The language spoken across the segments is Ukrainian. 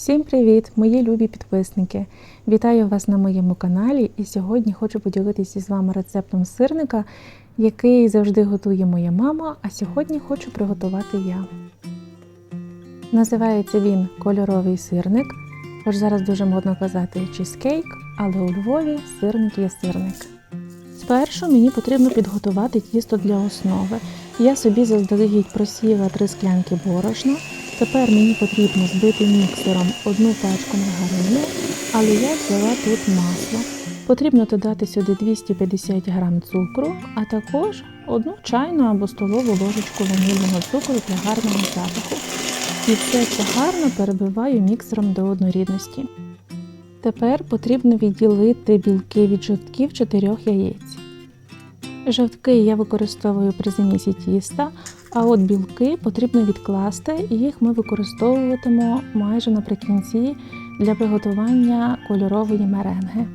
Всім привіт, мої любі підписники! Вітаю вас на моєму каналі і сьогодні хочу поділитися з вами рецептом сирника, який завжди готує моя мама, а сьогодні хочу приготувати я. Називається він кольоровий сирник, хоч зараз дуже модно казати чизкейк, але у Львові сирник є сирник. Спершу мені потрібно підготувати тісто для основи. Я собі заздалегідь просіяла три склянки борошна. Тепер мені потрібно збити міксером одну пачку маргарину, але я взяла тут масло. Потрібно додати сюди 250 г цукру, а також одну чайну або столову ложечку ванільного цукру для гарного запаху. І все це гарно перебиваю міксером до однорідності. Тепер потрібно відділити білки від жовтків чотирьох яєць. Жовтки я використовую при замісі тіста, а от білки потрібно відкласти, і їх ми використовуватимемо майже наприкінці для приготування кольорової меренги.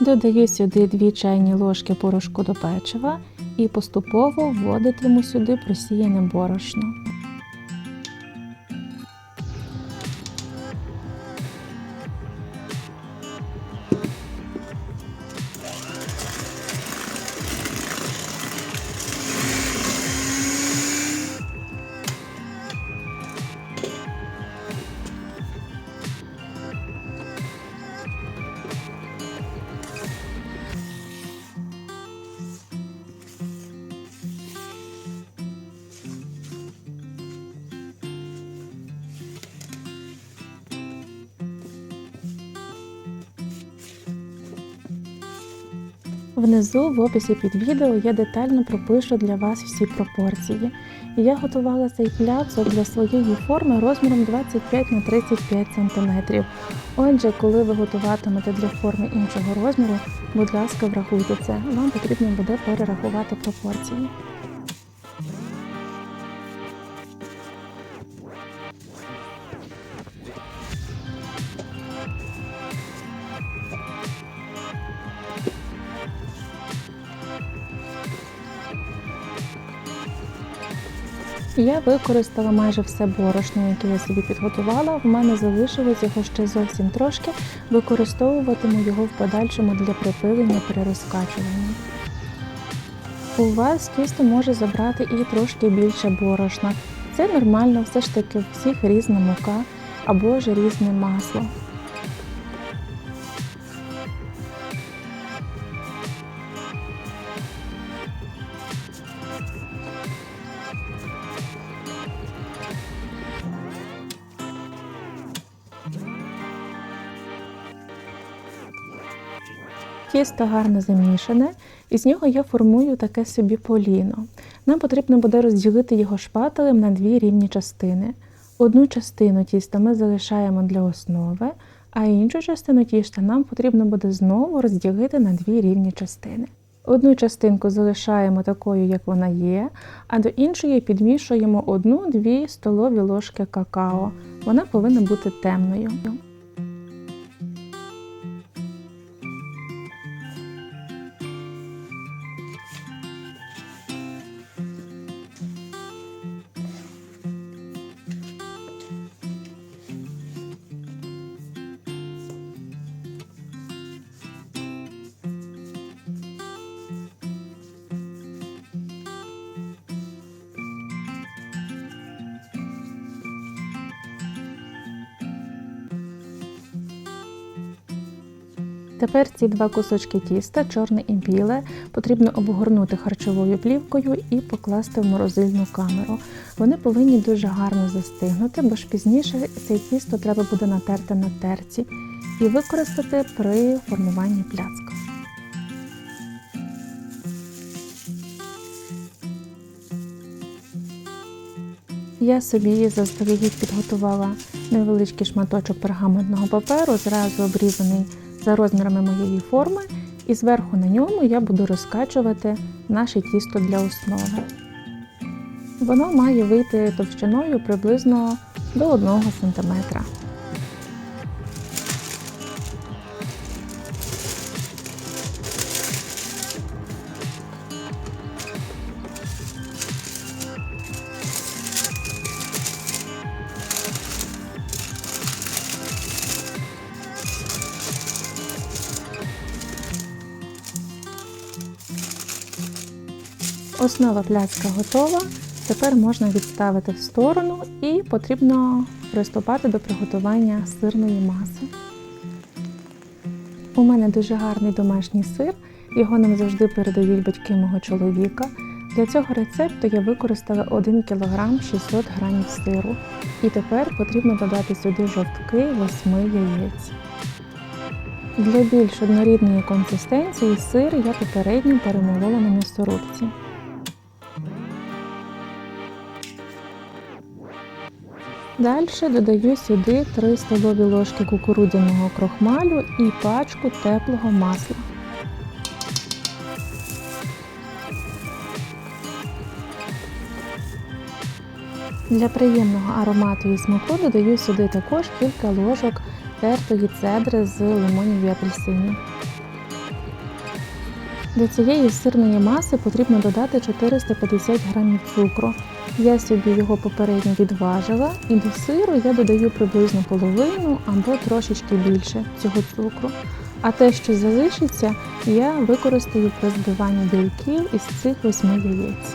Додаю сюди 2 чайні ложки порошку до печива і поступово вводитиму сюди просіяне борошно. Внизу в описі під відео я детально пропишу для вас всі пропорції. І Я готувала цей пляцок для своєї форми розміром 25 на 35 см. Отже, коли ви готуватимете для форми іншого розміру, будь ласка, врахуйте це. Вам потрібно буде перерахувати пропорції. Я використала майже все борошно, яке я собі підготувала. В мене залишилось його ще зовсім трошки. Використовуватиму його в подальшому для припилення при розкачуванні. У вас тісто може забрати і трошки більше борошна. Це нормально, все ж таки у всіх різна мука або ж різне масло. Тісто гарно замішане, і з нього я формую таке собі поліно. Нам потрібно буде розділити його шпателем на дві рівні частини. Одну частину тіста ми залишаємо для основи, а іншу частину тіста нам потрібно буде знову розділити на дві рівні частини. Одну частинку залишаємо такою, як вона є, а до іншої підмішуємо одну-дві столові ложки какао. Вона повинна бути темною. Тепер ці два кусочки тіста, чорне і біле, потрібно обгорнути харчовою плівкою і покласти в морозильну камеру. Вони повинні дуже гарно застигнути, бо ж пізніше це тісто треба буде натерти на терці і використати при формуванні пляцка. Я собі заздалегідь підготувала невеличкий шматочок пергаментного паперу, зразу обрізаний за розмірами моєї форми, і зверху на ньому я буду розкачувати наше тісто для основи. Воно має вийти товщиною приблизно до 1 см. Основа пляцка готова. Тепер можна відставити в сторону і потрібно приступати до приготування сирної маси. У мене дуже гарний домашній сир, його нам завжди передають батьки мого чоловіка. Для цього рецепту я використала 1 кг 600 г сиру. І тепер потрібно додати сюди жовтки 8 яєць. Для більш однорідної консистенції сир я попередньо перемолола на м'ясорубці. Далі додаю сюди 3 столові ложки кукурудзяного крохмалю і пачку теплого масла. Для приємного аромату і смаку додаю сюди також кілька ложок тертої цедри з лимонів і апельсинів. До цієї сирної маси потрібно додати 450 г цукру. Я собі його попередньо відважила і до сиру я додаю приблизно половину або трошечки більше цього цукру. А те, що залишиться, я використаю при збиванні білків із цих восьми яєць.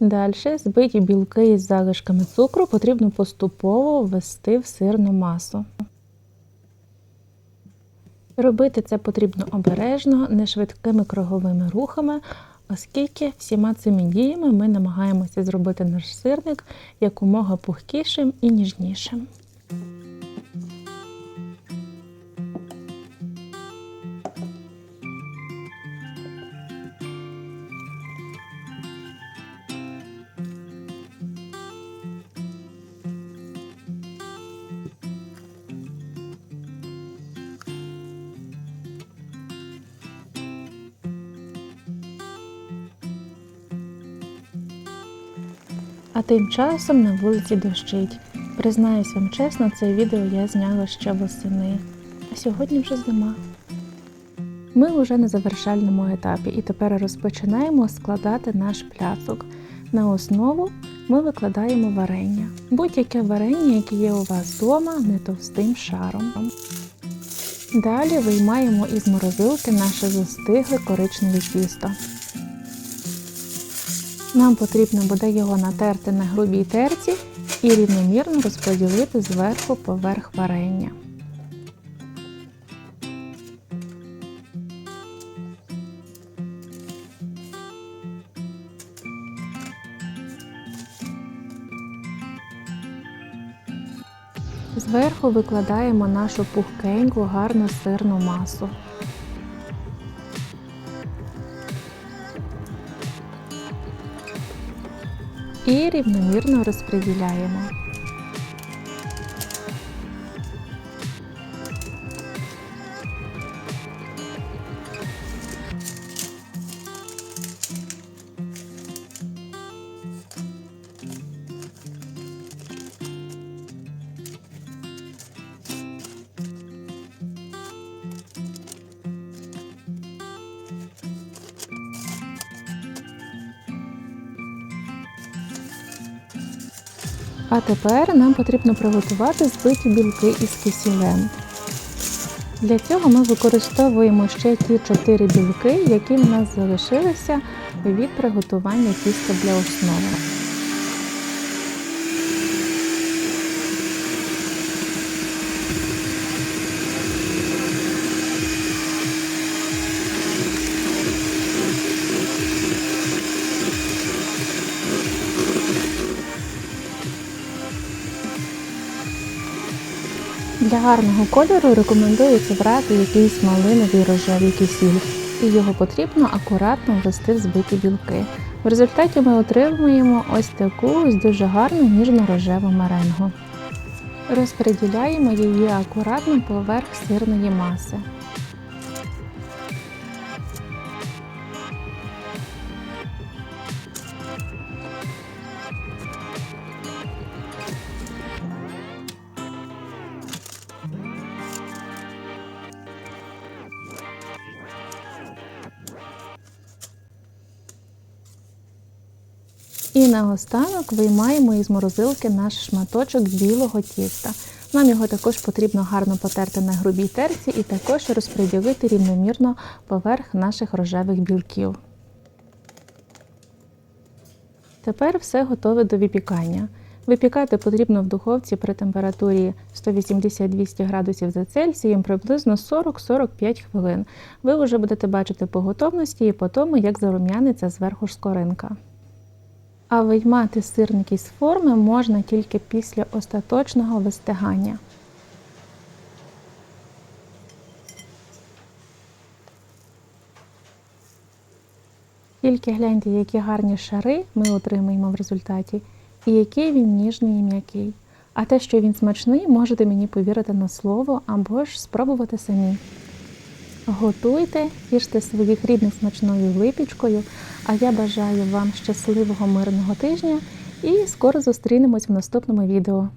Далі збиті білки із залишками цукру потрібно поступово ввести в сирну масу. Робити це потрібно обережно, не швидкими круговими рухами, оскільки всіма цими діями ми намагаємося зробити наш сирник якомога пухкішим і ніжнішим. А тим часом на вулиці дощить. Признаюсь вам чесно, це відео я зняла ще восени, а сьогодні вже зима. Ми вже на завершальному етапі і тепер розпочинаємо складати наш пляцок. На основу ми викладаємо варення. Будь-яке варення, яке є у вас вдома, не товстим шаром. Далі виймаємо із морозилки наше застигле коричневе тісто. Нам потрібно буде його натерти на грубій терці і рівномірно розподілити зверху поверх варення. Зверху викладаємо нашу пухкеньку гарну сирну масу. І рівномірно розподіляємо. А тепер нам потрібно приготувати збиті білки із кисілем. Для цього ми використовуємо ще ті 4 білки, які в нас залишилися від приготування тіста для основи. Для гарного кольору рекомендується брати якийсь малиновий рожевий кисіль, і його потрібно акуратно ввести в збиті білки. В результаті ми отримуємо ось таку ось дуже гарну ніжно-рожеву меренгу. Розподіляємо її акуратно поверх сирної маси. І наостанок виймаємо із морозилки наш шматочок білого тіста. Нам його також потрібно гарно потерти на грубій терці і також розподілити рівномірно поверх наших рожевих білків. Тепер все готове до випікання. Випікати потрібно в духовці при температурі 180-200 градусів за Цельсієм приблизно 40-45 хвилин. Ви вже будете бачити по готовності і по тому, як зарум'яниться зверху скоринка. А виймати сирники з форми можна тільки після остаточного вистигання. Тільки гляньте, які гарні шари ми отримаємо в результаті, і який він ніжний і м'який. А те, що він смачний, можете мені повірити на слово або ж спробувати самі. Готуйте, їжте своїх рідних смачною випічкою. А я бажаю вам щасливого мирного тижня і скоро зустрінемось в наступному відео.